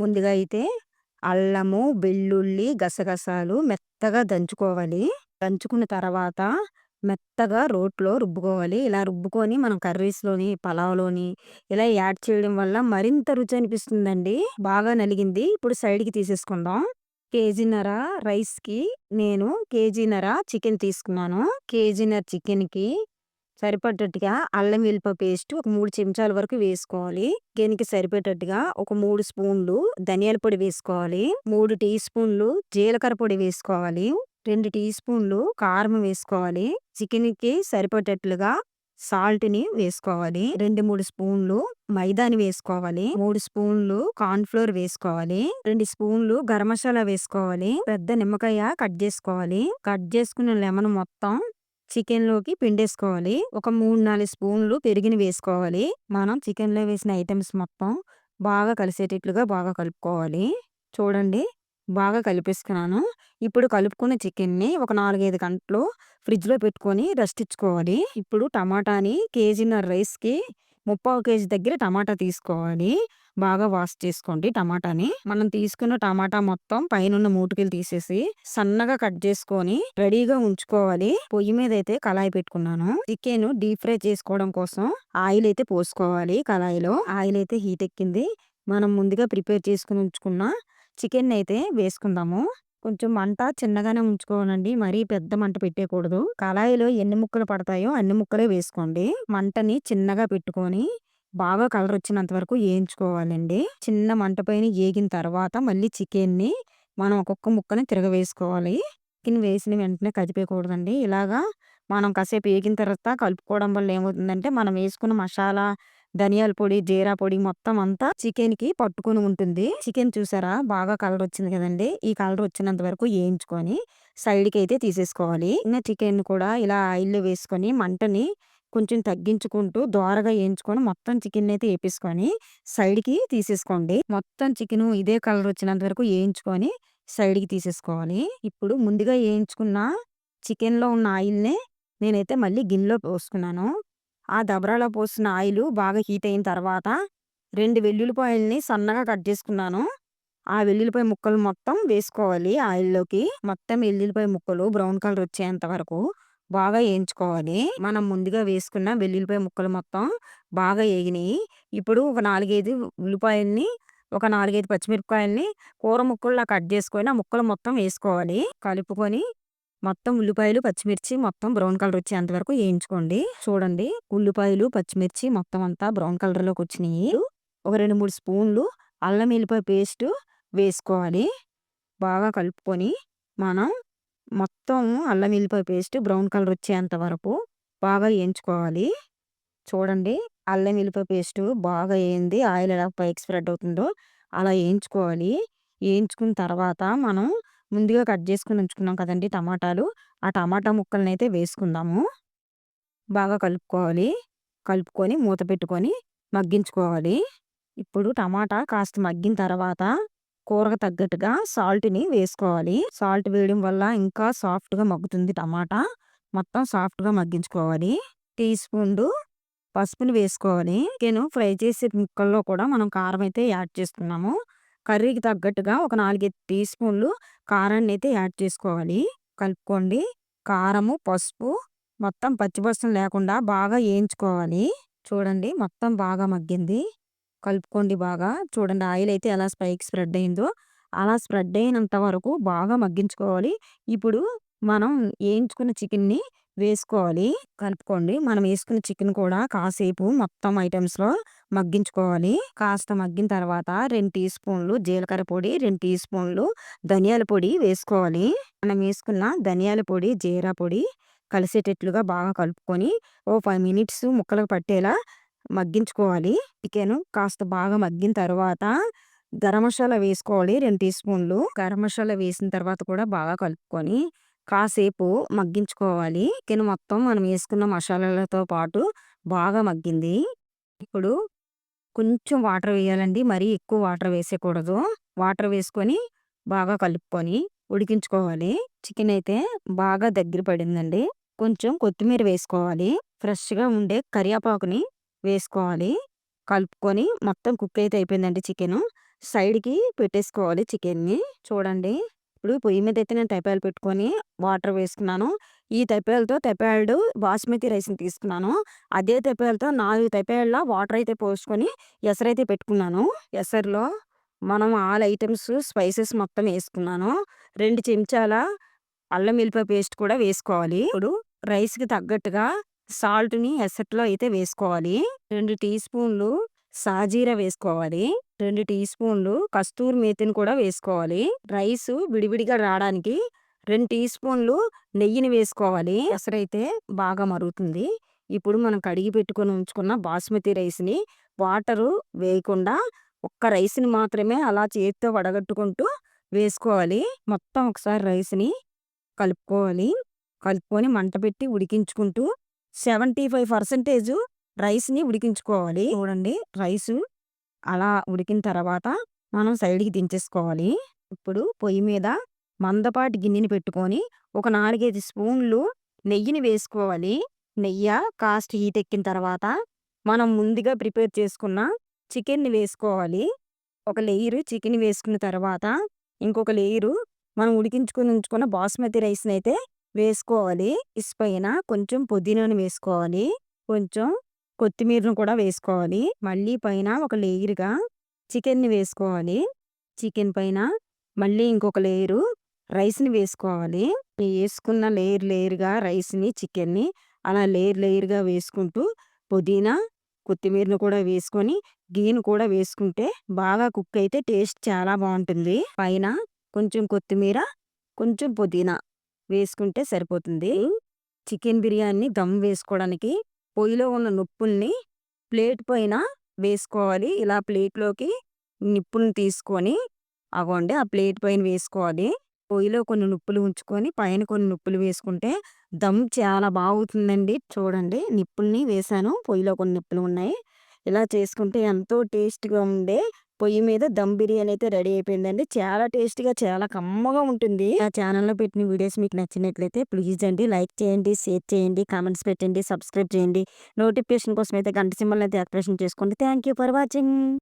ముందుగా అయితే అల్లము, వెల్లుల్లి, గసగసాలు మెత్తగా దంచుకోవాలి. దంచుకున్న తర్వాత మెత్తగా రోట్లో రుబ్బుకోవాలి. ఇలా రుబ్బుకొని మనం కర్రీస్‌లోని, పలావ్‌లోని ఇలా యాడ్ చేయడం వల్ల మరింత రుచి అనిపిస్తుందండి. బాగా నలిగింది. ఇప్పుడు సైడ్‌కి తీసేసుకుందాం. కేజీన్నర రైస్‌కి నేను కేజీన్నర చికెన్ తీసుకున్నాను. కేజీన్నర చికెన్‌కి సరిపడ్డట్టుగా అల్లం వెల్లుల్లి పేస్ట్ ఒక మూడు చెంచాల వరకు వేసుకోవాలి. దీనికి సరిపడేటట్టుగా ఒక మూడు స్పూన్లు ధనియాల పొడి వేసుకోవాలి. మూడు టీ స్పూన్లు జీలకర్ర పొడి వేసుకోవాలి. రెండు టీ స్పూన్లు కారం వేసుకోవాలి. చికెన్‌కి సరిపడేటట్లుగా సాల్ట్‌ని వేసుకోవాలి. 2, 3 స్పూన్లు మైదాని వేసుకోవాలి. మూడు స్పూన్లు కార్న్ఫ్లోర్ వేసుకోవాలి. రెండు స్పూన్లు గరం మసాలా వేసుకోవాలి. పెద్ద నిమ్మకాయ కట్ చేసుకోవాలి. కట్ చేసుకున్న లెమన్ మొత్తం చికెన్‌లోకి పిండేసుకోవాలి. ఒక 3, 4 స్పూన్లు పెరుగుని వేసుకోవాలి. మనం చికెన్‌లో వేసిన ఐటమ్స్ మొత్తం బాగా కలిసేటట్లుగా బాగా కలుపుకోవాలి. చూడండి బాగా కలిపేసుకున్నాను. ఇప్పుడు కలుపుకున్న చికెన్‌ని ఒక 4, 5 గంటలు ఫ్రిడ్జ్‌లో పెట్టుకొని రెస్ట్ ఇచ్చుకోవాలి. ఇప్పుడు టమాటాని కేజీన్నర రైస్‌కి ముప్పావు కేజీ దగ్గర టమాటా తీసుకోవాలి. బాగా వాష్ చేసుకోండి టమాటాని. మనం తీసుకున్న టమాటా మొత్తం పైనున్న మూటికలు తీసేసి సన్నగా కట్ చేసుకొని రెడీగా ఉంచుకోవాలి. పొయ్యి మీద అయితే కళాయి పెట్టుకున్నాను. చికెన్ డీప్ ఫ్రై చేసుకోవడం కోసం ఆయిల్ అయితే పోసుకోవాలి కళాయిలో. ఆయిల్ అయితే హీట్ ఎక్కింది. మనం ముందుగా ప్రిపేర్ చేసుకుని ఉంచుకున్న చికెన్ అయితే వేసుకుందాము. కొంచెం మంట చిన్నగానే ఉంచుకోవాలండి. మరీ పెద్ద మంట పెట్టేయకూడదు. కళాయిలో ఎన్ని ముక్కలు పడతాయో అన్ని ముక్కలే వేసుకోండి. మంటని చిన్నగా పెట్టుకొని బాగా కలర్ వచ్చినంత వరకు వేయించుకోవాలండి. చిన్న మంట పైన వేగిన తర్వాత మళ్ళీ చికెన్‌ని మనం ఒక్కొక్క ముక్కని తిరగవేసుకోవాలి. చికెన్ వేసిన వెంటనే కదిపేయకూడదండి. ఇలాగా మనం కాసేపు వేగిన తర్వాత కలుపుకోవడం వల్ల ఏమవుతుందంటే మనం వేసుకున్న మసాలా, ధనియాల పొడి, జీరా పొడి మొత్తం అంతా చికెన్‌కి పట్టుకొని ఉంటుంది. చికెన్ చూసారా బాగా కలర్ వచ్చింది కదండీ! ఈ కలర్ వచ్చినంత వరకు వేయించుకొని సైడ్‌కి అయితే తీసేసుకోవాలి. ఇంకా చికెన్ కూడా ఇలా ఆయిల్‌లో వేసుకొని మంటని కొంచెం తగ్గించుకుంటూ దోరగా వేయించుకొని మొత్తం చికెన్ అయితే వేపేసుకొని సైడ్‌కి తీసేసుకోండి. మొత్తం చికెను ఇదే కలర్ వచ్చినంత వరకు వేయించుకొని సైడ్‌కి తీసేసుకోవాలి. ఇప్పుడు ముందుగా వేయించుకున్న చికెన్‌లో ఉన్న ఆయిల్‌ని నేనైతే మళ్ళీ గిన్నెలో పోసుకున్నాను. ఆ దబరాలో పోసిన ఆయిల్ బాగా హీట్ అయిన తర్వాత రెండు వెల్లుల్లిపాయల్ని సన్నగా కట్ చేసుకున్నాను. ఆ వెల్లుల్లిపాయ ముక్కలు మొత్తం వేసుకోవాలి ఆయిల్‌లోకి. మొత్తం వెల్లుల్లిపాయ ముక్కలు బ్రౌన్ కలర్ వచ్చేంత వరకు బాగా వేయించుకోవాలి. మనం ముందుగా వేసుకున్న వెల్లుల్లిపాయ ముక్కలు మొత్తం బాగా వేగినాయి ఇప్పుడు ఒక 4, 5 ఉల్లిపాయల్ని, ఒక 4, 5 పచ్చిమిరపకాయల్ని కూర ముక్కల్లా కట్ చేసుకొని ఆ ముక్కలు మొత్తం వేసుకోవాలి. కలుపుకొని మొత్తం ఉల్లిపాయలు, పచ్చిమిర్చి మొత్తం బ్రౌన్ కలర్ వచ్చేంత వరకు వేయించుకోండి. చూడండి ఉల్లిపాయలు, పచ్చిమిర్చి మొత్తం అంతా బ్రౌన్ కలర్‌లోకి వచ్చినాయి. ఒక 2, 3 స్పూన్లు అల్లం వెల్లుల్లిపాయ పేస్ట్ వేసుకోవాలి. బాగా కలుపుకొని మనం మొత్తం అల్లం వెల్లుల్లిపాయ పేస్ట్ బ్రౌన్ కలర్ వచ్చేంత వరకు బాగా వేయించుకోవాలి. చూడండి అల్లం వెల్లుల్లిపాయ పేస్ట్ బాగా వేయింది. ఆయిల్ ఎలా పైకి స్ప్రెడ్ అవుతుందో అలా వేయించుకోవాలి. వేయించుకున్న తర్వాత మనం ముందుగా కట్ చేసుకొని ఉంచుకున్నాం కదండీ టమాటాలు. ఆ టమాటా ముక్కల్ని అయితే వేసుకుందాము. బాగా కలుపుకోవాలి. కలుపుకొని మూత పెట్టుకొని మగ్గించుకోవాలి. ఇప్పుడు టమాటా కాస్త మగ్గిన తర్వాత కూరకు తగ్గట్టుగా సాల్ట్‌ని వేసుకోవాలి. సాల్ట్ వేయడం వల్ల ఇంకా సాఫ్ట్‌గా మగ్గుతుంది టమాటా. మొత్తం సాఫ్ట్‌గా మగ్గించుకోవాలి. టీ స్పూన్లు పసుపుని వేసుకోవాలి. నేను ఫ్రై చేసే ముక్కల్లో కూడా మనం కారం అయితే యాడ్ చేస్తున్నాము. కర్రీకి తగ్గట్టుగా ఒక 4, 5 టీ స్పూన్లు కారాన్ని అయితే యాడ్ చేసుకోవాలి. కలుపుకోండి. కారము, పసుపు మొత్తం పచ్చివాసన లేకుండా బాగా వేయించుకోవాలి. చూడండి మొత్తం బాగా మగ్గింది. కలుపుకోండి బాగా. చూడండి ఆయిల్ అయితే ఎలా స్పైక్ స్ప్రెడ్ అయిందో అలా స్ప్రెడ్ అయినంత వరకు బాగా మగ్గించుకోవాలి. ఇప్పుడు మనం వేయించుకున్న చికెన్‌ని వేసుకోవాలి. కలుపుకోండి. మనం వేసుకున్న చికెన్ కూడా కాసేపు మొత్తం ఐటమ్స్లో మగ్గించుకోవాలి. కాస్త మగ్గిన తర్వాత రెండు టీ స్పూన్లు జీలకర్ర పొడి, రెండు టీ స్పూన్లు ధనియాల పొడి వేసుకోవాలి. మనం వేసుకున్న ధనియాల పొడి, జీరా పొడి కలిసేటట్లుగా బాగా కలుపుకొని ఓ ఫైవ్ మినిట్స్ ముక్కలకు పట్టేలా మగ్గించుకోవాలి. చికెను కాస్త బాగా మగ్గిన తర్వాత గరం మసాలా వేసుకోవాలి రెండు టీ స్పూన్లు. గరం మసాలా వేసిన తర్వాత కూడా బాగా కలుపుకొని కాసేపు మగ్గించుకోవాలి. చికెన్ మొత్తం మనం వేసుకున్న మసాలాలతో పాటు బాగా మగ్గింది. ఇప్పుడు కొంచెం వాటర్ వేయాలండి. మరీ ఎక్కువ వాటర్ వేసేయకూడదు. వాటర్ వేసుకొని బాగా కలుపుకొని ఉడికించుకోవాలి. చికెన్ అయితే బాగా దగ్గర పడిందండి. కొంచెం కొత్తిమీర వేసుకోవాలి. ఫ్రెష్‌గా ఉండే కరివేపాకుని వేసుకోవాలి. కలుపుకొని మొత్తం కుక్ అయితే అయిపోయిందండి చికెను. సైడ్‌కి పెట్టేసుకోవాలి చికెన్‌ని. చూడండి. ఇప్పుడు పొయ్యి మీద అయితే నేను తపాలు పెట్టుకొని వాటర్ వేసుకున్నాను. ఈ తపాలతో తపాడు బాస్మతి రైస్‌ని తీసుకున్నాను. అదే తపాలతో 4 తపాల వాటర్ అయితే పోసుకొని ఎసరైతే పెట్టుకున్నాను. ఎసరులో మనం ఆల్ ఐటెమ్స్ స్పైసెస్ మొత్తం వేసుకున్నాను. రెండు చెంచాల అల్లం వెల్లిపాయ పేస్ట్ కూడా వేసుకోవాలి. ఇప్పుడు రైస్‌కి తగ్గట్టుగా సాల్ట్‌ని ఎసట్లో అయితే వేసుకోవాలి. రెండు టీ స్పూన్లు సాజీరా వేసుకోవాలి. రెండు టీ స్పూన్లు కస్తూరి మేతిని కూడా వేసుకోవాలి. రైసు విడివిడిగా రావడానికి రెండు టీ స్పూన్లు నెయ్యిని వేసుకోవాలి. ఎసరైతే బాగా మరుగుతుంది. ఇప్పుడు మనం కడిగి పెట్టుకొని ఉంచుకున్న బాస్మతి రైస్‌ని వాటరు వేయకుండా ఒక్క రైస్‌ని మాత్రమే అలా చేతితో వడగట్టుకుంటూ వేసుకోవాలి. మొత్తం ఒకసారి రైస్‌ని కలుపుకోవాలి. కలుపుకొని మంట పెట్టి ఉడికించుకుంటూ 75% రైస్‌ని ఉడికించుకోవాలి. చూడండి రైసు అలా ఉడికిన తర్వాత మనం సైడ్‌కి దించేసుకోవాలి. ఇప్పుడు పొయ్యి మీద మందపాటి గిన్నెని పెట్టుకొని ఒక 4, 5 స్పూన్లు నెయ్యిని వేసుకోవాలి. నెయ్యి కాస్ట్ హీట్ ఎక్కిన తర్వాత మనం ముందుగా ప్రిపేర్ చేసుకున్న చికెన్‌ని వేసుకోవాలి. ఒక లేయరు చికెన్ వేసుకున్న తర్వాత ఇంకొక లేయరు మనం ఉడికించుకుని ఉంచుకున్న బాస్మతి రైస్ని అయితే వేసుకోవాలి. ఇస్ పైన కొంచెం పుదీనాని వేసుకోవాలి. కొంచెం కొత్తిమీరను కూడా వేసుకోవాలి. మళ్ళీ పైన ఒక లేయర్‌గా చికెన్‌ని వేసుకోవాలి. చికెన్ పైన మళ్ళీ ఇంకొక లేయరు రైస్‌ని వేసుకోవాలి. వేసుకున్న లేయర్ లేయర్‌గా రైస్‌ని, చికెన్‌ని అలా లేయర్ లేయర్‌గా వేసుకుంటూ పుదీనా, కొత్తిమీరను కూడా వేసుకొని గీను కూడా వేసుకుంటే బాగా కుక్ అయితే టేస్ట్ చాలా బాగుంటుంది పైన కొంచెం కొత్తిమీర, కొంచెం పుదీనా వేసుకుంటే సరిపోతుంది. చికెన్ బిర్యానీ దమ్ వేసుకోవడానికి పొయ్యిలో ఉన్న నిప్పుల్ని ప్లేట్ పైన వేసుకోవాలి. ఇలా ప్లేట్‌లోకి నిప్పుల్ని తీసుకొని అగోండి ఆ ప్లేట్ పైన వేసుకోవాలి. పొయ్యిలో కొన్ని నిప్పులు ఉంచుకొని పైన కొన్ని నిప్పులు వేసుకుంటే దమ్ చాలా బాగుతుందండి చూడండి నిప్పుల్ని వేసాను పొయ్యిలో కొన్ని నిప్పులు ఉన్నాయి. ఇలా చేసుకుంటే ఎంతో టేస్ట్‌గా ఉండే పొయ్యి మీద దమ్ బిర్యానీ అయితే రెడీ అయిపోయిందండి. చాలా టేస్టీగా చాలా కమ్మగా ఉంటుంది. నా ఛానెల్‌లో పెట్టిన వీడియోస్ మీకు నచ్చినట్లయితే ప్లీజ్ అండి లైక్ చేయండి, షేర్ చేయండి, కామెంట్స్ పెట్టండి, సబ్స్క్రైబ్ చేయండి. నోటిఫికేషన్ కోసం అయితే గంట సింబల్ అయితే యాక్టివేషన్ చేసుకోండి. Thank you for watching.